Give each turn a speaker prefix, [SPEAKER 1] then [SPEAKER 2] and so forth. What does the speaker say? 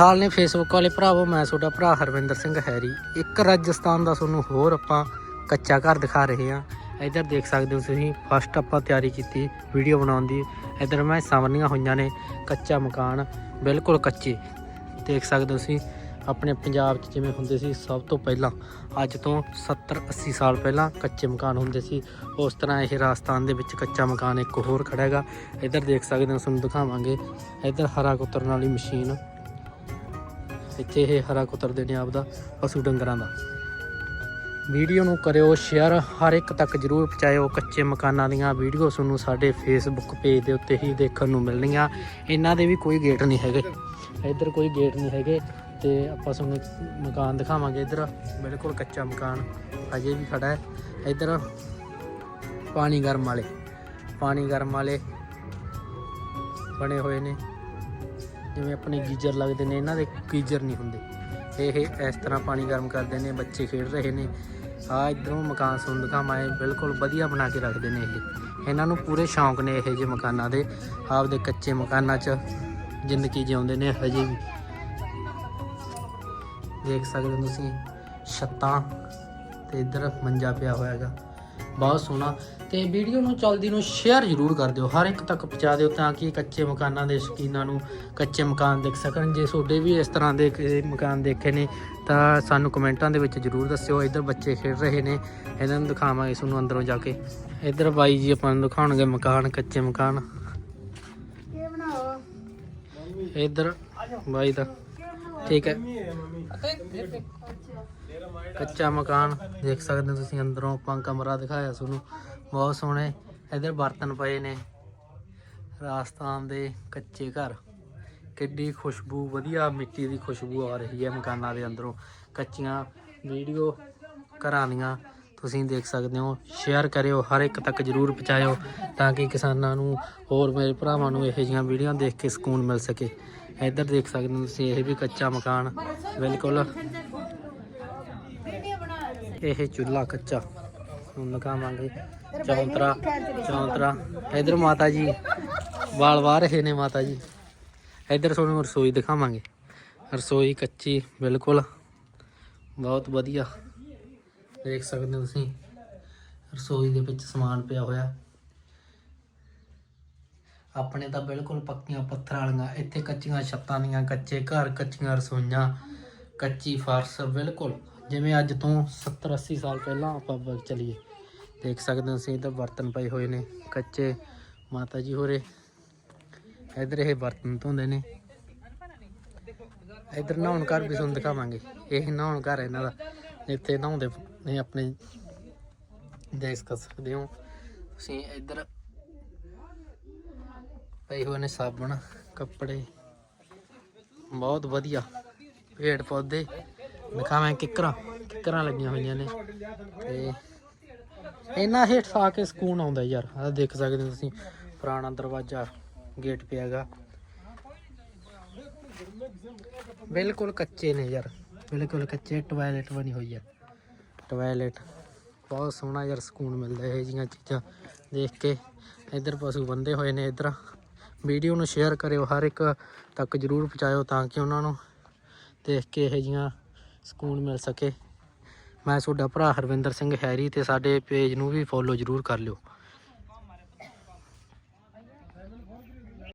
[SPEAKER 1] ਹਾਲ ਨੇ ਫੇਸਬੁੱਕ ਵਾਲੇ ਭਰਾਵੋ, ਮੈਂ ਤੁਹਾਡਾ ਭਰਾ ਹਰਵਿੰਦਰ ਸਿੰਘ ਹੈਰੀ। ਇੱਕ ਰਾਜਸਥਾਨ ਦਾ ਤੁਹਾਨੂੰ ਹੋਰ ਆਪਾਂ ਕੱਚਾ ਘਰ ਦਿਖਾ ਰਹੇ ਹਾਂ। ਇੱਧਰ ਦੇਖ ਸਕਦੇ ਹੋ ਤੁਸੀਂ ਫਸਟ ਆਪਾਂ ਤਿਆਰੀ ਕੀਤੀ ਵੀਡੀਓ ਬਣਾਉਣ ਦੀ। ਇੱਧਰ ਮੈਂ ਸਾਵਰਨੀਆਂ ਹੋਈਆਂ ਨੇ, ਕੱਚਾ ਮਕਾਨ, ਬਿਲਕੁਲ ਕੱਚੇ। ਦੇਖ ਸਕਦੇ ਹੋ ਤੁਸੀਂ, ਆਪਣੇ ਪੰਜਾਬ 'ਚ ਜਿਵੇਂ ਹੁੰਦੇ ਸੀ, ਸਭ ਤੋਂ ਪਹਿਲਾਂ, ਅੱਜ ਤੋਂ 70 80 ਸਾਲ ਪਹਿਲਾਂ ਕੱਚੇ ਮਕਾਨ ਹੁੰਦੇ ਸੀ। ਉਸ ਤਰ੍ਹਾਂ ਇਹ ਰਾਜਸਥਾਨ ਦੇ ਵਿੱਚ ਕੱਚਾ ਮਕਾਨ ਇੱਕ ਹੋਰ ਖੜਾ ਹੈਗਾ। ਇੱਧਰ ਦੇਖ ਸਕਦੇ ਹੋ, ਤੁਹਾਨੂੰ ਦਿਖਾਵਾਂਗੇ। ਇੱਧਰ ਹਰਾ ਕੁਤਰਨ ਵਾਲੀ ਮਸ਼ੀਨ। ਇੱਥੇ ਇਹ ਹਰਾ ਕੁਤਰਦੇ ਨੇ ਆਪਦਾ ਪਸ਼ੂ ਡੰਗਰਾਂ ਦਾ। ਵੀਡੀਓ ਨੂੰ ਕਰਿਓ ਸ਼ੇਅਰ, ਹਰ ਇੱਕ ਤੱਕ ਜਰੂਰ ਪਹੁੰਚਾਇਓ ਕੱਚੇ ਮਕਾਨਾਂ ਦੀਆਂ ਵੀਡੀਓ ਤੁਹਾਨੂੰ ਸਾਡੇ ਫੇਸਬੁੱਕ ਪੇਜ ਦੇ ਉੱਤੇ ਹੀ ਦੇਖਣ ਨੂੰ ਮਿਲਣਗੀਆਂ ਇਹਨਾਂ ਦੇ ਵੀ ਕੋਈ ਗੇਟ ਨਹੀਂ ਹੈਗੇ। ਇੱਧਰ ਕੋਈ ਗੇਟ ਨਹੀਂ ਹੈਗੇ ਤੇ ਆਪਾਂ ਤੁਹਾਨੂੰ ਮਕਾਨ ਦਿਖਾਵਾਂਗੇ ਇੱਧਰ। ਬਿਲਕੁਲ ਕੱਚਾ ਮਕਾਨ ਅਜੇ ਵੀ ਖੜਾ ਹੈ। ਇੱਧਰ ਪਾਣੀ ਗਰਮ ਵਾਲੇ, ਪਾਣੀ ਗਰਮ ਵਾਲੇ ਬਣੇ ਹੋਏ ਨੇ। ਜਿਵੇਂ ਆਪਣੇ ਗੀਜ਼ਰ ਲੱਗਦੇ ਨੇ, ਇਹਨਾਂ ਦੇ ਗੀਜ਼ਰ ਨਹੀਂ ਹੁੰਦੇ। ਇਹ ਇਸ ਤਰ੍ਹਾਂ ਪਾਣੀ ਗਰਮ ਕਰਦੇ ਨੇ, ਬੱਚੇ ਖੇਡ ਰਹੇ ਨੇ। ਆ ਇਧਰੋਂ ਮਕਾਨ ਸੁੰਦਕਾ ਮਾਏ ਬਿਲਕੁਲ ਵਧੀਆ ਬਣਾ ਕੇ ਰੱਖਦੇ ਨੇ ਇਹ। ਇਹਨਾਂ ਨੂੰ ਪੂਰੇ ਸ਼ੌਂਕ ਨੇ ਇਹੋ ਜਿਹੇ ਮਕਾਨਾਂ ਦੇ, ਆਪਦੇ ਕੱਚੇ ਮਕਾਨਾਂ 'ਚ, ਜ਼ਿੰਦਗੀ ਜਿਉਂਦੇ ਨੇ ਹਜੇ ਵੀ। ਦੇਖ ਸਕਦੇ ਹੋ ਤੁਸੀਂ, ਛੱਤਾਂ ਤੇ ਇੱਧਰ ਮੰਜਾ ਪਿਆ ਹੋਇਆ ਹੈਗਾ। ਬਹੁਤ ਸੋਹਣਾ ਤੇ ਵੀਡੀਓ ਨੂੰ ਚਲਦੀ ਨੂੰ ਸ਼ੇਅਰ ਜ਼ਰੂਰ ਕਰ ਦਿਓ ਹਰ ਇੱਕ ਤੱਕ ਪਹੁੰਚਾ ਦਿਓ ਤਾਂ ਕਿ ਕੱਚੇ ਮਕਾਨਾਂ ਦੇ ਸ਼ੌਕੀਨਾਂ ਨੂੰ ਕੱਚੇ ਮਕਾਨ ਦੇਖ ਸਕਣ। ਜੇ ਤੁਹਾਡੇ ਵੀ ਇਸ ਤਰ੍ਹਾਂ ਦੇ ਮਕਾਨ ਦੇਖੇ ਨੇ ਤਾਂ ਸਾਨੂੰ ਕਮੈਂਟਾਂ ਦੇ ਵਿੱਚ ਜ਼ਰੂਰ ਦੱਸਿਓ ਇੱਧਰ ਬੱਚੇ ਖੇਡ ਰਹੇ ਨੇ ਇਹਨਾਂ ਨੂੰ ਦਿਖਾਵਾਂਗੇ ਤੁਹਾਨੂੰ ਅੰਦਰੋਂ ਜਾ ਕੇ। ਇੱਧਰ ਬਾਈ ਜੀ ਆਪਾਂ ਨੂੰ ਦਿਖਾਉਣਗੇ ਮਕਾਨ ਕੱਚੇ ਮਕਾਨ। ਇੱਧਰ ਬਾਈ ਦਾ। ਠੀਕ ਹੈ। ਕੱਚਾ ਮਕਾਨ, ਦੇਖ ਸਕਦੇ ਹੋ ਤੁਸੀਂ ਅੰਦਰੋਂ, ਆਪਾਂ ਕਮਰਾ ਦਿਖਾਇਆ ਤੁਹਾਨੂੰ। ਬਹੁਤ ਸੋਹਣੇ, ਇੱਧਰ ਬਰਤਨ ਪਏ ਨੇ। ਰਾਜਸਥਾਨ ਦੇ ਕੱਚੇ ਘਰ। ਕਿੱਡੀ ਖੁਸ਼ਬੂ, ਵਧੀਆ ਮਿੱਟੀ ਦੀ ਖੁਸ਼ਬੂ ਆ ਰਹੀ ਹੈ ਮਕਾਨਾਂ ਦੇ ਅੰਦਰੋਂ। ਕੱਚੀਆਂ ਵੀਡੀਓ ਘਰਾਂ ਦੀਆਂ। ਤੁਸੀਂ ਦੇਖ ਸਕਦੇ ਹੋ ਸ਼ੇਅਰ ਕਰਿਓ, ਹਰ ਇੱਕ ਤੱਕ ਜਰੂਰ ਪਹੁੰਚਾਇਓ ਤਾਂ ਕਿ ਕਿਸਾਨਾਂ ਨੂੰ ਹੋਰ ਮੇਰੇ ਭਰਾਵਾਂ ਨੂੰ ਇਹੋ ਜਿਹੀਆਂ ਵੀਡੀਓ ਦੇਖ ਕੇ ਸਕੂਨ ਮਿਲ ਸਕੇ। ਇੱਧਰ ਦੇਖ ਸਕਦੇ ਹੋ ਤੁਸੀਂ, ਇਹ ਵੀ ਕੱਚਾ ਮਕਾਨ, ਬਿਲਕੁਲ। ਇਹ ਚੁੱਲ੍ਹਾ ਕੱਚਾ। ਹੁਣ ਦਿਖਾਵਾਂਗੇ। ਚੌਂਤਰਾ ਚੌਂਤਰਾ। ਇੱਧਰ ਮਾਤਾ ਜੀ ਵਾਲ ਵਾਹ ਰਹੇ ਨੇ ਮਾਤਾ ਜੀ ਇੱਧਰ ਤੁਹਾਨੂੰ ਰਸੋਈ ਦਿਖਾਵਾਂਗੇ। ਰਸੋਈ ਕੱਚੀ, ਬਿਲਕੁਲ। ਬਹੁਤ ਵਧੀਆ। ਦੇਖ ਸਕਦੇ ਹੋ ਤੁਸੀਂ। ਰਸੋਈ ਦੇ ਵਿੱਚ ਸਮਾਨ ਪਿਆ ਹੋਇਆ। ਆਪਣੇ ਤਾਂ ਬਿਲਕੁਲ ਪੱਕੀਆਂ ਪੱਥਰ ਵਾਲੀਆਂ, ਇੱਥੇ ਕੱਚੀਆਂ ਛੱਤਾਂ ਦੀਆਂ ਕੱਚੇ ਘਰ, ਕੱਚੀਆਂ ਰਸੋਈਆਂ, ਕੱਚੀ ਫਰਸ਼, ਬਿਲਕੁਲ। ਜਿਵੇਂ ਅੱਜ ਤੋਂ 70 80 ਸਾਲ ਪਹਿਲਾਂ ਆਪਾਂ ਬ- ਚੱਲੀਏ। ਦੇਖ ਸਕਦੇ ਹੋ ਤੁਸੀਂ ਇੱਧਰ ਬਰਤਨ ਪਏ ਹੋਏ ਨੇ, ਕੱਚੇ ਮਾਤਾ ਜੀ ਹੋਰੇ। ਇੱਧਰ ਇਹ ਬਰਤਨ ਧੋਂਦੇ ਨੇ। ਇੱਧਰ ਨਹਾਉਣ ਘਰ ਵੀ ਤੁਹਾਨੂੰ ਦਿਖਾਵਾਂਗੇ। ਇਹ ਨਹਾਉਣ ਘਰ ਇਹਨਾਂ ਦਾ। ਇੱਥੇ ਨਹਾਉਂਦੇ ਨੇ ਆਪਣੇ ਕਰ ਸਕਦੇ ਹੋ। ਤੁਸੀਂ ਇੱਧਰ ਪਏ ਹੋਏ ਨੇ ਸਾਬਣ, ਕੱਪੜੇ। ਬਹੁਤ ਵਧੀਆ। ਪੇੜ ਪੌਦੇ। ਦਿਖਾਵਾਂ ਕਿੱਕਰਾਂ। ਕਿੱਕਰਾਂ ਲੱਗੀਆਂ ਹੋਈਆਂ ਨੇ। ਤੇ ਇਹਨਾਂ ਹੇਠ ਆ ਕੇ ਸਕੂਨ ਆਉਂਦਾ ਯਾਰ। ਆ ਦੇਖ ਸਕਦੇ ਹੋ ਤੁਸੀਂ। ਪੁਰਾਣਾ ਦਰਵਾਜ਼ਾ ਗੇਟ ਪਿਆਗਾ ਬਿਲਕੁਲ ਕੱਚੇ ਨੇ ਯਾਰ। ਬਿਲਕੁਲ ਕੱਚੇ। ਟਾਇਲਟ ਬਣੀ ਹੋਈ ਹੈ ਟਾਇਲਟ ਬਹੁਤ ਸੋਹਣਾ ਯਾਰ ਸਕੂਨ ਮਿਲਦਾ ਇਹ ਜੀਆਂ ਚੀਜ਼ਾਂ ਦੇਖ ਕੇ। ਇੱਧਰ ਪਸ਼ੂ ਬੰਦੇ ਹੋਏ ਨੇ ਇੱਧਰ। ਵੀਡੀਓ ਨੂੰ ਸ਼ੇਅਰ ਕਰਿਓ, ਹਰ ਇੱਕ ਤੱਕ ਜਰੂਰ ਪਹੁੰਚਾਇਓ ਤਾਂ ਕਿ ਉਹਨਾਂ ਨੂੰ ਦੇਖ ਕੇ ਇਹ ਜੀਆਂ ਸਕੂਨ ਮਿਲ ਸਕੇ। ਮੈਂ ਤੁਹਾਡਾ ਭਰਾ ਹਰਵਿੰਦਰ ਸਿੰਘ ਹੈਰੀ ਤੇ ਸਾਡੇ ਪੇਜ ਨੂੰ ਵੀ ਫੋਲੋ ਜਰੂਰ ਕਰ ਲਿਓ।